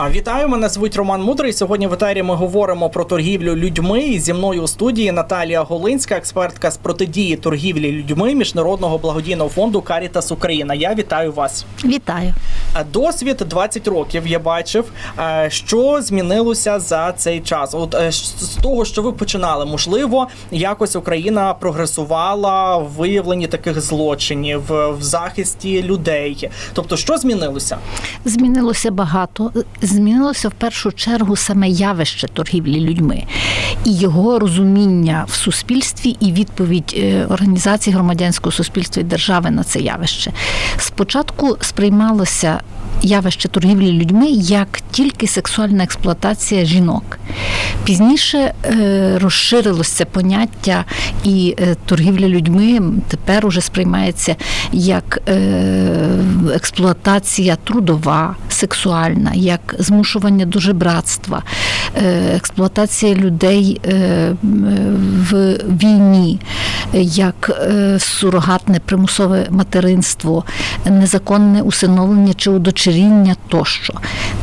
А, Вітаю, мене звуть Роман Мудрий. Сьогодні в етері ми говоримо про торгівлю людьми. І зі мною у студії Наталія Голинська, експертка з протидії торгівлі людьми міжнародного благодійного фонду Карітас Україна. Я вітаю вас. Вітаю. Е, Досвід 20 років. Я бачив, Е, що змінилося за цей час. От е, з того, що ви починали, можливо, якось Україна прогресувала в виявленні таких злочинів в захисті людей. Тобто, що змінилося? Змінилося багато. Змінилося в першу чергу саме явище торгівлі людьми і його розуміння в суспільстві і відповідь організації громадянського суспільства і держави на це явище. Спочатку сприймалося явище торгівлі людьми як тільки сексуальна експлуатація жінок. Пізніше е, розширилось це поняття, і е, торгівля людьми тепер уже сприймається як е, експлуатація трудова, сексуальна, як змушування до жебратства, експлуатація людей в війні, як сурогатне примусове материнство, незаконне усиновлення чи удочеріння тощо.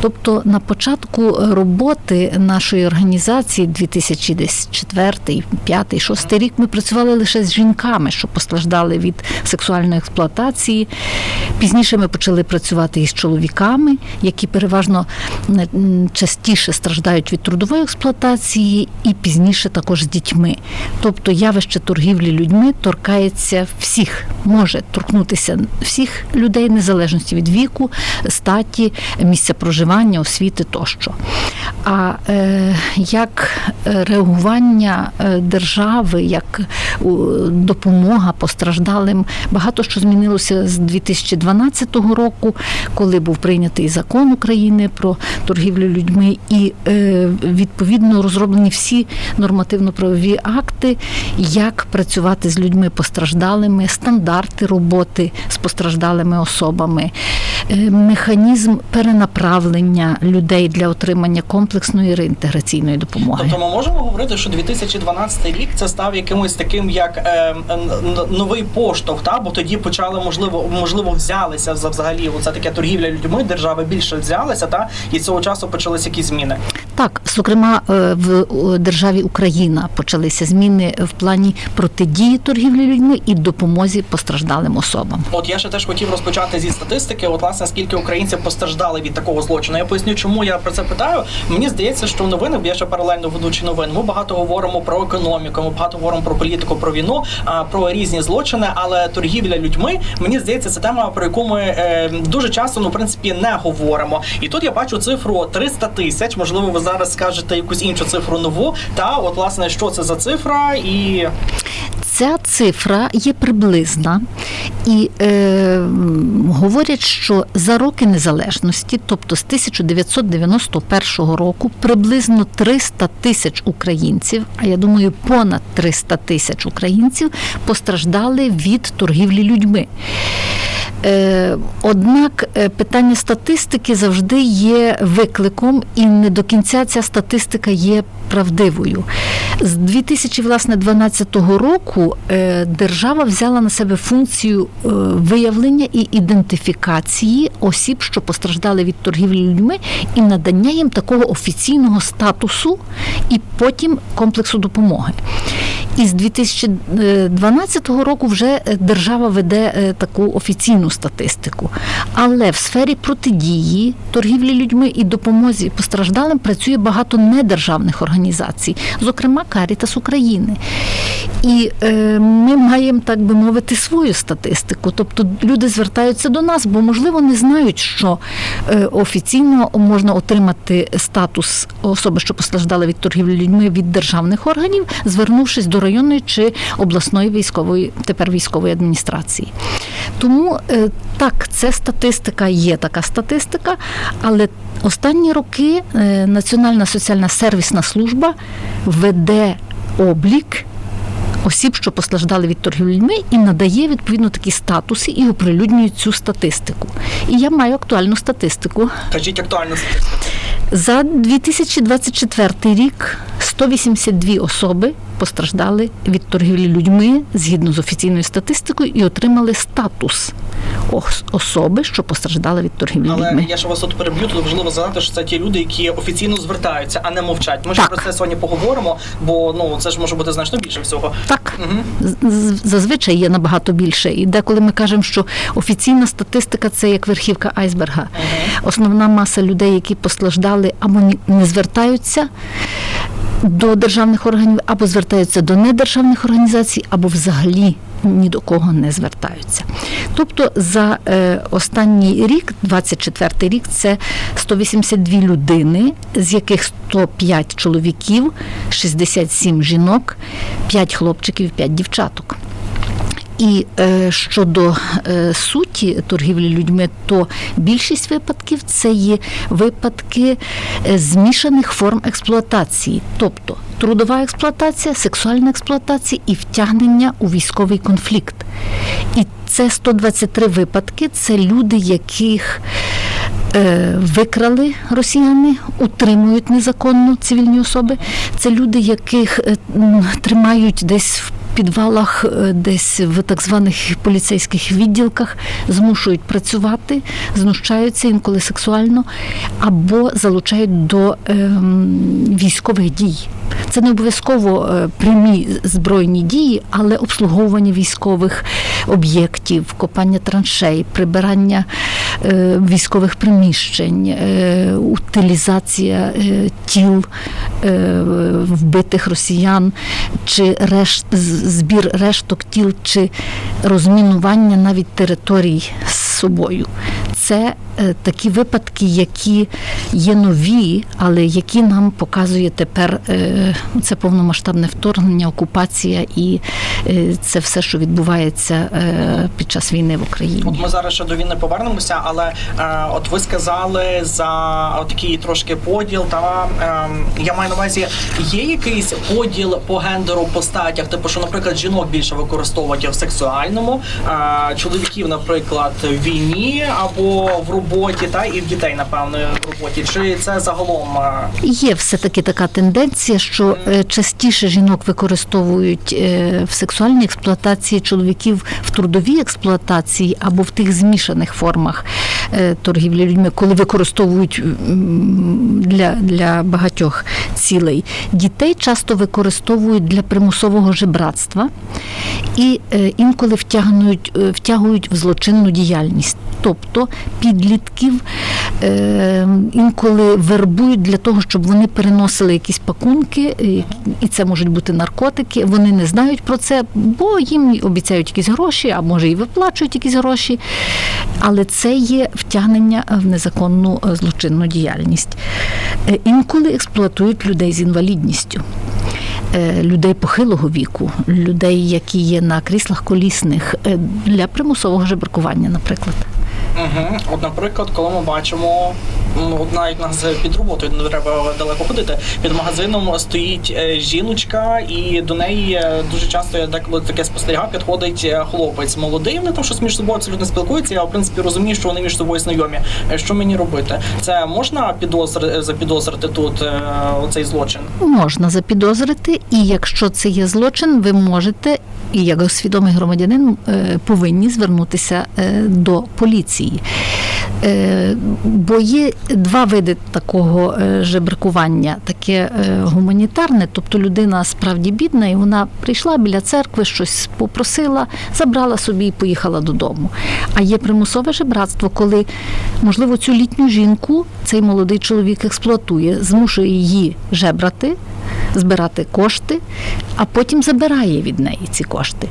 Тобто на початку роботи нашої організації 2004, 2005, 2006 рік ми працювали лише з жінками, що постраждали від сексуальної експлуатації. Пізніше ми почали працювати із чоловіками, які переважно частіше страждають від трудової експлуатації, і пізніше також з дітьми. Тобто явище торгівлі людьми торкається всіх, може торкнутися всіх людей, незалежності від віку, статі, місця проживання, освіти тощо. А е, як реагування е, держави, як допомога постраждалим, багато що змінилося з 2012 року, коли був прийнятий закон України про торгівлю людьми, і е, відповідно розроблені всі нормативно-правові акти, як працювати з людьми постраждалими, стандарти роботи з постраждалими особами, механізм перенаправлення людей для отримання комплексної реінтеграційної допомоги. Тобто ми можемо говорити, що 2012 рік це став якимось таким як е, новий поштовх, та бо тоді почали можливо можливо взялися за взагалі. Оце таке торгівля людьми. Держава більше взялася, та і цього часу почалися якісь зміни. Так, зокрема, е, в е, державі Україна почалися зміни в плані протидії торгівлі людьми і допомозі постраждалим особам. От я ще теж хотів розпочати зі статистики. От власне скільки українців постраждали від такого злочину. Я поясню, чому я про це питаю. Мені здається, що новини, бо я ще паралельно ведучий новин. Ми багато говоримо про економіку, ми багато говоримо про політику, про війну, про різні злочини. Але торгівля людьми, мені здається, це тема, про яку ми е, дуже часто, ну в принципі, не говоримо. І тут я бачу цифру 300 тисяч. Можливо, ви зараз скажете якусь іншу цифру нову. Та от власне, що це за цифра і. Ця цифра є приблизна, і е, говорять, що за роки незалежності, тобто з 1991 року, приблизно 300 тисяч українців, а я думаю, понад 300 тисяч українців постраждали від торгівлі людьми. Е, Однак е, питання статистики завжди є викликом, і не до кінця ця статистика є правдивою. З 2012 року е, держава взяла на себе функцію е, виявлення і ідентифікації осіб, що постраждали від торгівлі людьми, і надання їм такого офіційного статусу і потім комплексу допомоги. І з 2012 року вже е, держава веде таку офіційну статистику. Але в сфері протидії торгівлі людьми і допомозі постраждалим працює багато недержавних організацій, зокрема Карітас України. І е, ми маємо, так би мовити, свою статистику. Тобто люди звертаються до нас, бо можливо не знають, що е, офіційно можна отримати статус особи, що постраждали від торгівлі людьми від державних органів, звернувшись до районної чи обласної військової, тепер військової адміністрації. Тому е, так, це статистика, є така статистика, але останні роки е, Національна соціальна сервісна служба веде облік осіб, що постраждали від торгівлі людьми, і надає відповідно такі статуси і оприлюднює цю статистику. І я маю актуальну статистику. Кажіть актуальну статистику. За 2024 рік 182 особи постраждали від торгівлі людьми згідно з офіційною статистикою і отримали статус особи, що постраждали від торгівлі Але людьми. я ще вас тут переб'ю, тут важливо згадати, що це ті люди, які офіційно звертаються, а не мовчать. Ми ж про це сьогодні поговоримо, бо ну це ж може бути значно більше всього. Так, з- зазвичай є набагато більше. І деколи ми кажемо, що офіційна статистика це як верхівка айсберга. Основна маса людей, які постраждали або не звертаються до державних органів, або звертаються до недержавних організацій, або взагалі ні до кого не звертаються. Тобто за е, останній рік, 24 рік, це 182 людини, з яких 105 чоловіків, 67 жінок, 5 хлопчиків, 5 дівчаток. І е, щодо е, суті торгівлі людьми, то більшість випадків це є випадки е, змішаних форм експлуатації, тобто трудова експлуатація, сексуальна експлуатація і втягнення у військовий конфлікт. І це 123 випадки. Це люди, яких е, викрали росіяни, утримують незаконно цивільні особи. Це люди, яких е, тримають десь в підвалах, е, десь в так званих поліцейських відділках, змушують працювати, знущаються інколи сексуально або залучають до ем, військових дій. Це не обов'язково е, прямі збройні дії, але обслуговування військових об'єктів, копання траншей, прибирання е, військових приміщень, е, утилізація тіл вбитих росіян, чи решт, збір решток тіл, чи розмінування навіть територій собою. Це е, такі випадки, які є нові, але які нам показує тепер е, це повномасштабне вторгнення, окупація і е, це все, що відбувається під час війни в Україні. От ми зараз ще до війни повернемося, але от ви сказали за такий трошки поділ. Та я маю на увазі, є якийсь поділ по гендеру по статях, типу, що, наприклад, жінок більше використовують в сексуальному, чоловіків, наприклад, в війні або в роботі, та і в дітей, напевно, в роботі. Чи це загалом? е, Є все-таки така тенденція, що е, частіше жінок використовують е, в сексуальній експлуатації, чоловіків в трудовій експлуатації або в тих змішаних формах торгівлі людьми, коли використовують для, для багатьох цілей. Дітей часто використовують для примусового жебратства і інколи втягнуть, е, втягують в злочинну діяльність. Тобто підлітків е, інколи вербують для того, щоб вони переносили якісь пакунки, е, і це можуть бути наркотики. Вони не знають про це, бо їм обіцяють якісь гроші, а може і виплачують якісь гроші. Але це є втягнення в незаконну е, злочинну діяльність. Е, Інколи експлуатують людей з інвалідністю. Е, Людей похилого віку, людей, які є на кріслах колісних е, для примусового жебракування, наприклад. Угу. От, наприклад, коли ми бачимо, ну, навіть нас під роботою не треба далеко ходити. Під магазином стоїть е, жіночка, і до неї е, дуже часто я деколи таке спостерігав, підходить е, хлопець молодий. Вони там щось між собою абсолютно спілкуються. Я в принципі розумію, що вони між собою знайомі. Що мені робити? Це можна підозр запідозрити тут оцей злочин? Можна запідозрити, і якщо це є злочин, ви можете, і як свідомий громадянин, повинні звернутися до поліції. Бо є два види такого е, жебракування: таке е, гуманітарне, тобто людина справді бідна, і вона прийшла біля церкви, щось попросила, забрала собі і поїхала додому. А є примусове жебратство, коли, можливо, цю літню жінку цей молодий чоловік експлуатує, змушує її жебрати, збирати кошти, а потім забирає від неї ці кошти.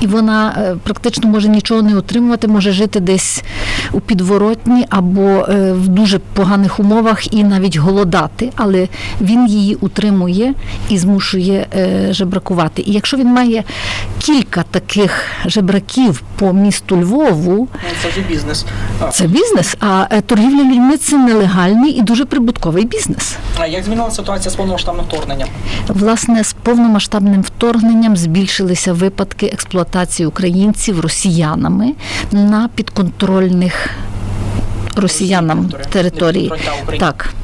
І вона е, практично може нічого не отримувати, може жити десь у підворотні або е, в дуже поганих умовах і навіть голодати, але він її утримує і змушує е, жебракувати. І якщо він має кілька таких жебраків по місту Львову, Ну, Це вже бізнес. Це бізнес, а торгівля людьми це нелегальний і дуже прибутковий бізнес. А як змінилася ситуація з повномасштабним вторгненням? Власне, з повномасштабним вторгненням збільшилися випадки експлуатації українців росіянами на підконтрольних росіянам території. Так.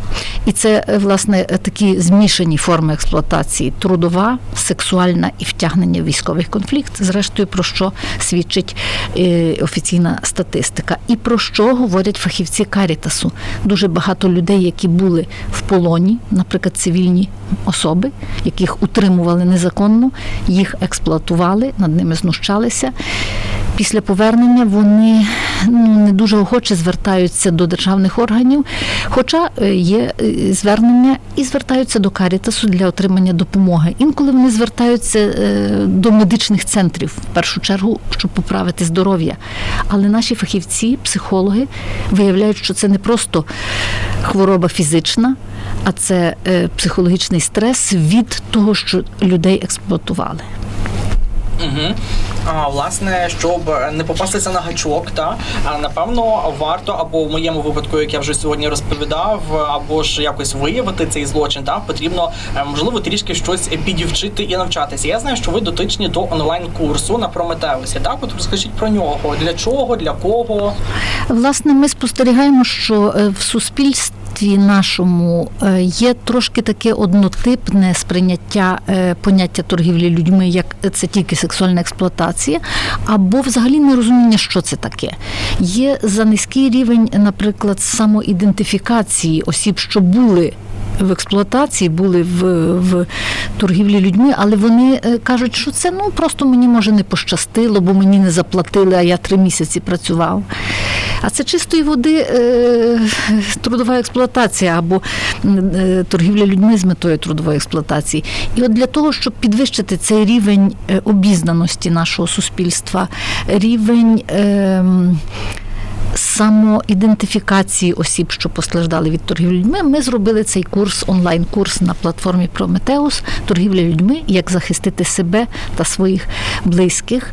І це е, власне е, такі змішані форми експлуатації: трудова, сексуальна і втягнення в військовий конфлікт. Зрештою, про що свідчить е, офіційна статистика, і про що говорять фахівці Карітасу. Дуже багато людей, які були в полоні, наприклад, цивільні особи, яких утримували незаконно, їх експлуатували, над ними знущалися. Після повернення вони ну, не дуже охоче звертаються до державних органів, хоча е, є е, звернення і звертаються до Карітасу для отримання допомоги. Інколи вони звертаються е, до медичних центрів, в першу чергу, щоб поправити здоров'я. Але наші фахівці, психологи, виявляють, що це не просто хвороба фізична, а це психологічний стрес від того, що людей експлуатували. Угу. А, власне, щоб не попастися на гачок, та напевно варто або в моєму випадку, як я вже сьогодні розповідав, або ж якось виявити цей злочин, та потрібно е, можливо трішки щось підівчити і навчатися. Я знаю, що ви дотичні до онлайн курсу на Прометеусі. Так, от розкажіть про нього. Для чого, для кого? Власне, ми спостерігаємо, що е, в суспільстві нашому е, є трошки таке однотипне сприйняття е, поняття торгівлі людьми, як це тільки сексуальна експлуатація, або взагалі нерозуміння, що це таке. Є за низький рівень, наприклад, самоідентифікації осіб, що були. В експлуатації були в, в торгівлі людьми, але вони е, кажуть, що це ну просто мені може не пощастило, бо мені не заплатили, а я три місяці працював. А це чистої води е, трудова експлуатація або е, торгівля людьми з метою трудової експлуатації. І от для того, щоб підвищити цей рівень обізнаності нашого суспільства, рівень. Самоідентифікації осіб, що постраждали від торгівлі людьми, ми зробили цей курс, онлайн-курс на платформі Прометеус торгівля людьми, як захистити себе та своїх близьких.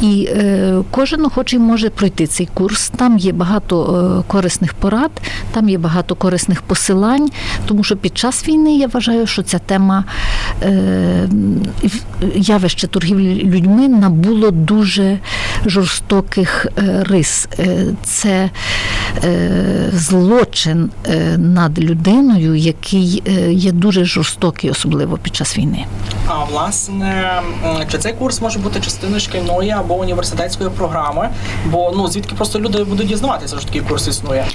І е, кожен охочий може пройти цей курс. Там є багато е, корисних порад, там є багато корисних посилань, тому що під час війни я вважаю, що ця тема е, явище торгівлі людьми набуло дуже жорстоких е, рис. Е, це е, злочин е, над людиною, який е, є дуже жорстокий, особливо під час війни. А власне, чи цей курс може бути частиною шкільної або університетської програми? Бо ну звідки просто люди будуть дізнаватися, що такий курс існує?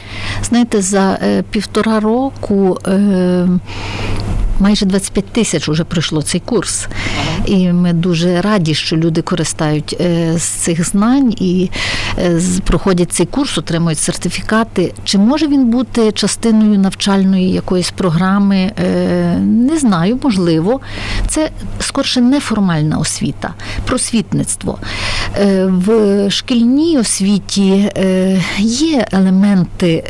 Знаєте, за е, півтора року. Е, Майже 25 тисяч вже пройшло цей курс, і ми дуже раді, що люди користають е, з цих знань і е, проходять цей курс, отримують сертифікати. Чи може він бути частиною навчальної якоїсь програми? Е, Не знаю, можливо. Це скорше неформальна освіта, просвітництво. В шкільній освіті є елементи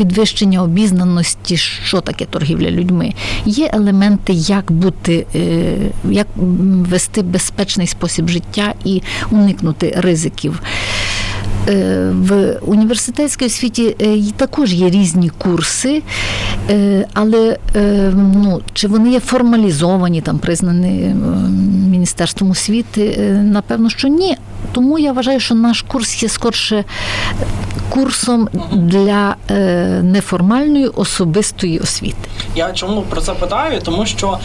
підвищення обізнаності, що таке торгівля людьми. Є елементи, як бути, е, як вести безпечний спосіб життя і уникнути ризиків. Е, В університетській освіті е, також є різні курси, е, але ну, чи вони є формалізовані, там признані Міністерством освіти? Напевно, що ні. Тому я вважаю, що наш курс є скорше курсом для неформальної особистої освіти. Я чому про це питаю? Тому що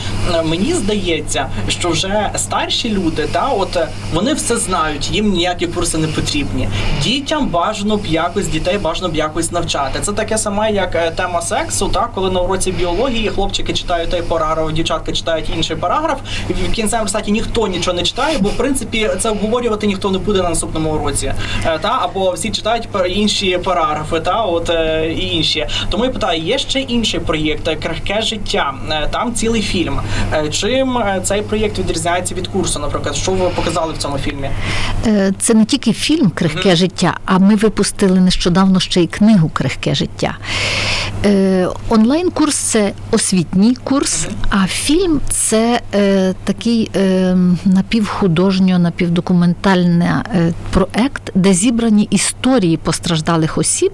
мені здається, що вже старші люди, та от вони все знають, їм ніякі курси не потрібні. Дітям бажано б якось дітей бажано б якось навчати. Це таке саме, як е, тема сексу, та коли на уроці біології хлопчики читають той параграф, дівчатка читають інший параграф. І в кінцевому статі ніхто нічого не читає, бо в принципі це обговорювати ніхто не буде на наступному уроці. Е, Та або всі читають інші параграфи, та от е, і інші. Тому я питаю, є ще інший проєкт крихке життя. Там цілий фільм. Чим цей проєкт відрізняється від курсу? Наприклад, що ви показали в цьому фільмі? Це не тільки фільм Крихке життя, а ми випустили нещодавно ще й книгу Крихке життя. Е, онлайн-курс це освітній курс, а фільм це е, такий е, напівхудожньо, напівдокументальний проект, де зібрані історії постраждалих осіб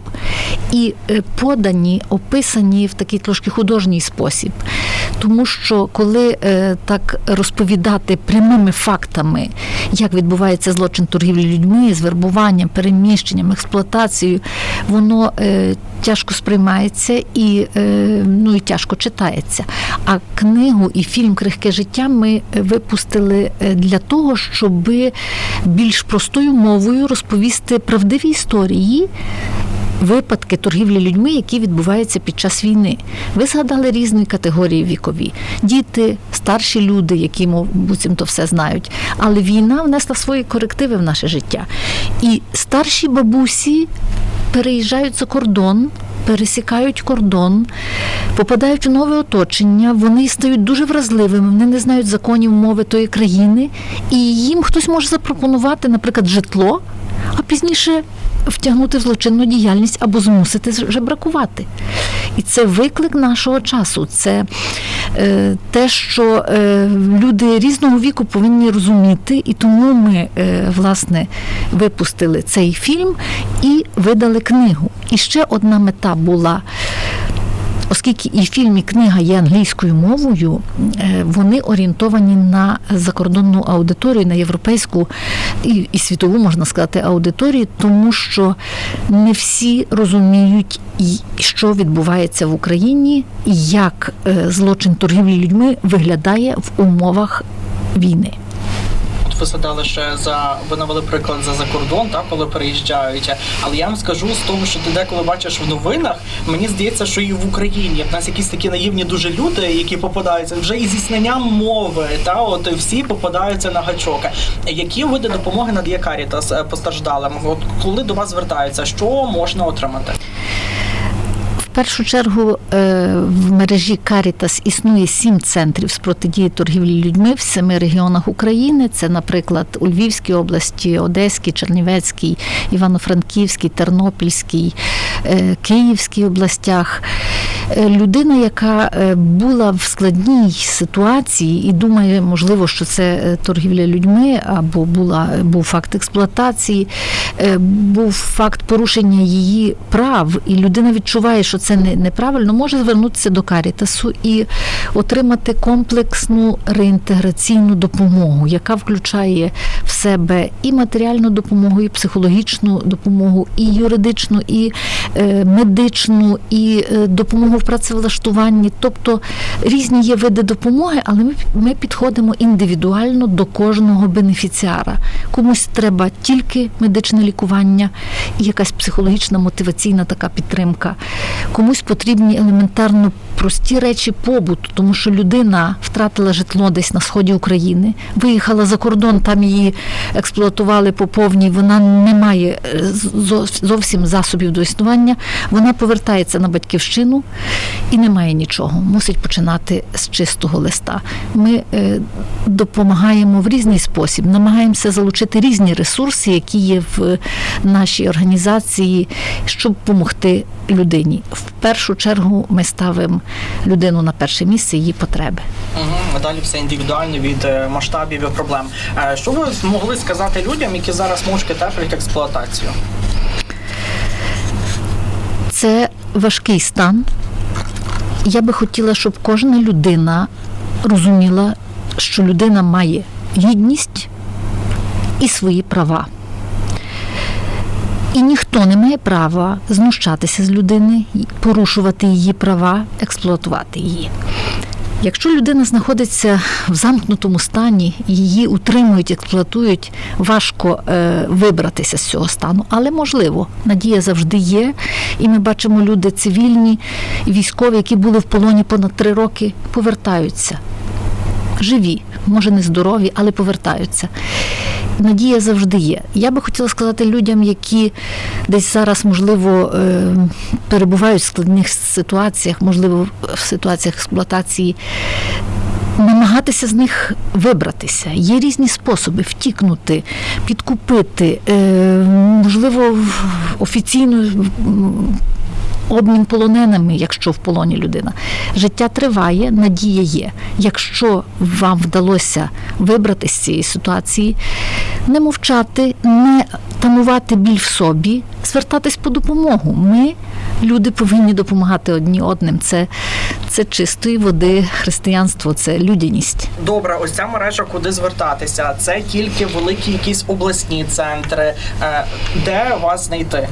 і подані, описані в такий трошки художній спосіб. Тому що коли так розповідати прямими фактами, як відбувається злочин торгівлі людьми, з вербуванням, переміщенням, експлуатацією, воно тяжко сприймається і, е, ну, і тяжко читається. А книгу і фільм Крихке життя ми випустили е, для того, щоб більш простою мовою розповісти правдиві історії. Випадки торгівлі людьми, які відбуваються під час війни. Ви згадали різні категорії вікові: діти, старші люди, які буцімто все знають. Але війна внесла свої корективи в наше життя. І старші бабусі переїжджають за кордон. Пересікають кордон, попадають в нове оточення, вони стають дуже вразливими, вони не знають законів мови тої країни, і їм хтось може запропонувати, наприклад, житло, а пізніше втягнути в злочинну діяльність або змусити жебракувати. І це виклик нашого часу. Це те, що е, люди різного віку повинні розуміти, і тому ми е, власне випустили цей фільм і видали книгу. І ще одна мета була. Оскільки і фільм, і книга є англійською мовою, е, вони орієнтовані на закордонну аудиторію, на європейську і, і світову, можна сказати, аудиторію, тому що не всі розуміють, що відбувається в Україні, і як е, злочин торгівлі людьми виглядає в умовах війни. Ви ще за ви навели приклад за закордон, так коли переїжджають. Але я вам скажу з того, що ти деколи бачиш в новинах, мені здається, що і в Україні в нас якісь такі наївні дуже люди, які попадаються вже і зі знанням мови, та от всі попадаються на гачок. Які види допомоги надає Карітас е, постраждалим? От коли до вас звертаються, що можна отримати? В першу чергу е, в мережі Карітас існує сім центрів з протидії торгівлі людьми в семи регіонах України. Це, наприклад, у Львівській області, Одеській, Чернівецькій, Івано-Франківській, Тернопільській, е, Київській областях. Е, Людина, яка е, була в складній ситуації і думає, можливо, що це е, торгівля людьми, або була був факт експлуатації, був факт порушення її прав, і людина відчуває, що це неправильно, може звернутися до Карітасу і отримати комплексну реінтеграційну допомогу, яка включає в себе і матеріальну допомогу, і психологічну допомогу, і юридичну, і медичну, і допомогу в працевлаштуванні. Тобто різні є види допомоги, але ми, ми підходимо індивідуально до кожного бенефіціара. Комусь треба тільки медичне лікування і якась психологічна мотиваційна така підтримка. Комусь потрібні елементарно прості речі побуту, тому що людина втратила житло десь на сході України, виїхала за кордон, там її експлуатували по повній, вона не має е, зовсім засобів до існування. Вона повертається на батьківщину і не має нічого. Мусить починати з чистого листа. Ми е, допомагаємо в різний спосіб, намагаємося залучити різні ресурси, які є в нашій організації, щоб допомогти людині. В першу чергу ми ставимо людину на перше місце її потреби. Угу. Далі все індивідуально від е, масштабів і проблем. Е, Що ви змогли сказати людям, які зараз мовчки терплять експлуатацію? Це важкий стан. Я би хотіла, щоб кожна людина розуміла, що людина має гідність і свої права. І ніхто не має права знущатися з людини, порушувати її права, експлуатувати її. Якщо людина знаходиться в замкнутому стані, її утримують, експлуатують, важко е, вибратися з цього стану, але можливо, надія завжди є. І ми бачимо, люди цивільні, військові, які були в полоні понад три роки, повертаються. Живі, може не здорові, але повертаються. Надія завжди є. Я би хотіла сказати людям, які десь зараз, можливо, е, перебувають в складних ситуаціях, можливо, в ситуаціях експлуатації. Намагатися з них вибратися. Є різні способи втікнути, підкупити, е, можливо, офіційно обмін полоненими, якщо в полоні людина. Життя триває, надія є. Якщо вам вдалося вибрати з цієї ситуації, не мовчати, не тамувати біль в собі, звертатись по допомогу. Ми, люди, повинні допомагати одні одним. Це, це чистої води християнство, це людяність. Добре, ось ця мережа, куди звертатися? Це тільки великі якісь обласні центри. Е, Де вас знайти?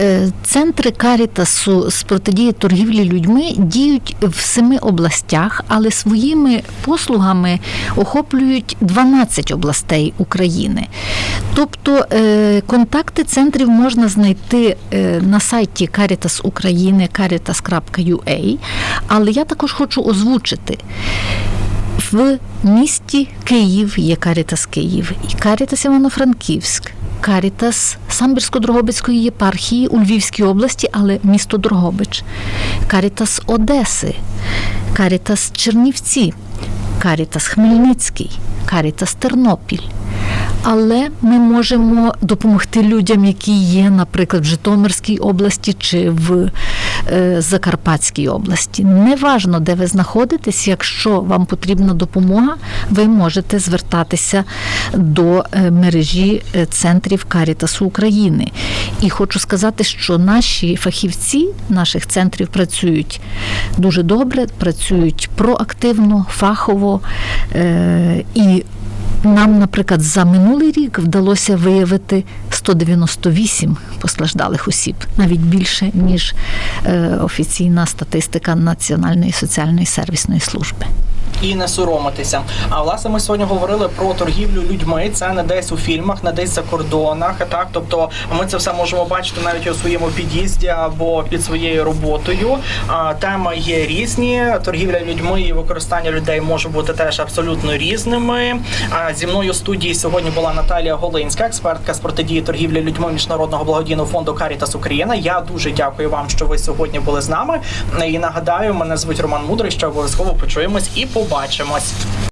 Е, Центри Карітасу з протидії торгівлі людьми діють в семи областях, але своїми послугами охоплюють 12 областей України. Тобто е, контакти центрів можна знайти е, на сайті Caritas України caritas.ua, але я також хочу озвучити. В місті Київ є Карітас Київ, і Карітас Івано-Франківськ, Карітас Самбірсько-Дрогобицької єпархії у Львівській області, але місто Дрогобич, Карітас Одеси, Карітас Чернівці, Карітас Хмельницький, Карітас Тернопіль. Але ми можемо допомогти людям, які є, наприклад, в Житомирській області чи в Закарпатській області. Неважно, де ви знаходитесь, якщо вам потрібна допомога, ви можете звертатися до е, мережі е, центрів Карітасу України. І хочу сказати, що наші фахівці наших центрів працюють дуже добре, працюють проактивно, фахово е, і нам, наприклад, за минулий рік вдалося виявити 198 постраждалих осіб, навіть більше ніж е, офіційна статистика Національної соціальної сервісної служби. і не соромитися. А власне ми сьогодні говорили про торгівлю людьми. Це не десь у фільмах, не десь за кордонах. Так, тобто ми це все можемо бачити навіть у своєму під'їзді або під своєю роботою. А, Теми є різні. Торгівля людьми і використання людей може бути теж абсолютно різними. Зі мною студії сьогодні була Наталія Голинська, експертка з протидії торгівлі людьми міжнародного благодійного фонду Карітас Україна. Я дуже дякую вам, що ви сьогодні були з нами. І нагадаю, мене звуть Роман Мудрий. Що обов'язково почуємось і побачимось.